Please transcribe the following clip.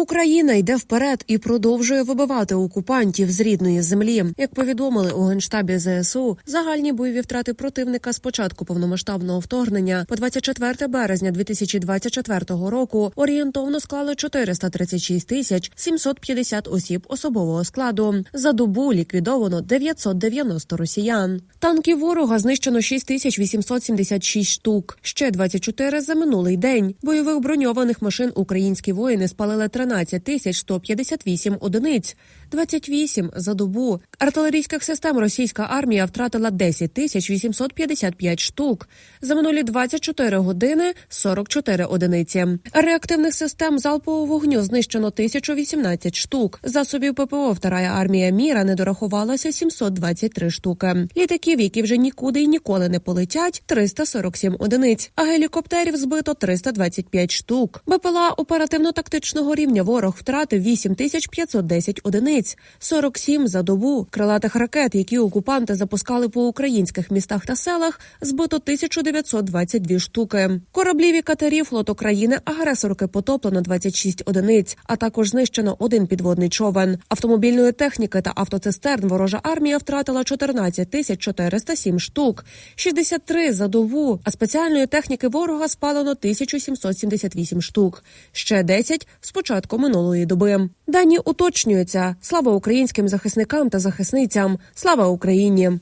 Україна йде вперед і продовжує вибивати окупантів з рідної землі. Як повідомили у генштабі ЗСУ, загальні бойові втрати противника з початку повномасштабного вторгнення по 24 березня 2024 року орієнтовно склали 436 тисяч 750 осіб особового складу. За добу ліквідовано 990 росіян. Танків ворога знищено 6876 штук. Ще 24 за минулий день. Бойових броньованих машин українські воїни спалили 13 тисяч 158 одиниць, 28 за добу. Артилерійських систем російська армія втратила 10 тисяч 855 штук. За минулі 24 години 44 одиниці. Реактивних систем залпового вогню знищено 1018 штук. Засобів ППО вторая армія міра не дорахувалася 723 штуки. Літаків, які вже нікуди й ніколи не полетять, 347 одиниць. А гелікоптерів збито 325 штук. БПЛА оперативно-тактичного рівня ворог втратив 8510 одиниць, 47 за добу. Крилатих ракет, які окупанти запускали по українських містах та селах, збито 1922 штуки. Кораблів і катерів флоту країни агресорки потоплено 26 одиниць, а також знищено один підводний човен. Автомобільної техніки та автоцистерн ворожа армія втратила 14 тисяч 407 штук, 63 за добу. А спеціальної техніки ворога спалено 1778 штук. Ще 10 з початку минулої доби. Дані уточнюються. Слава українським захисникам та захисницям. Слава Україні.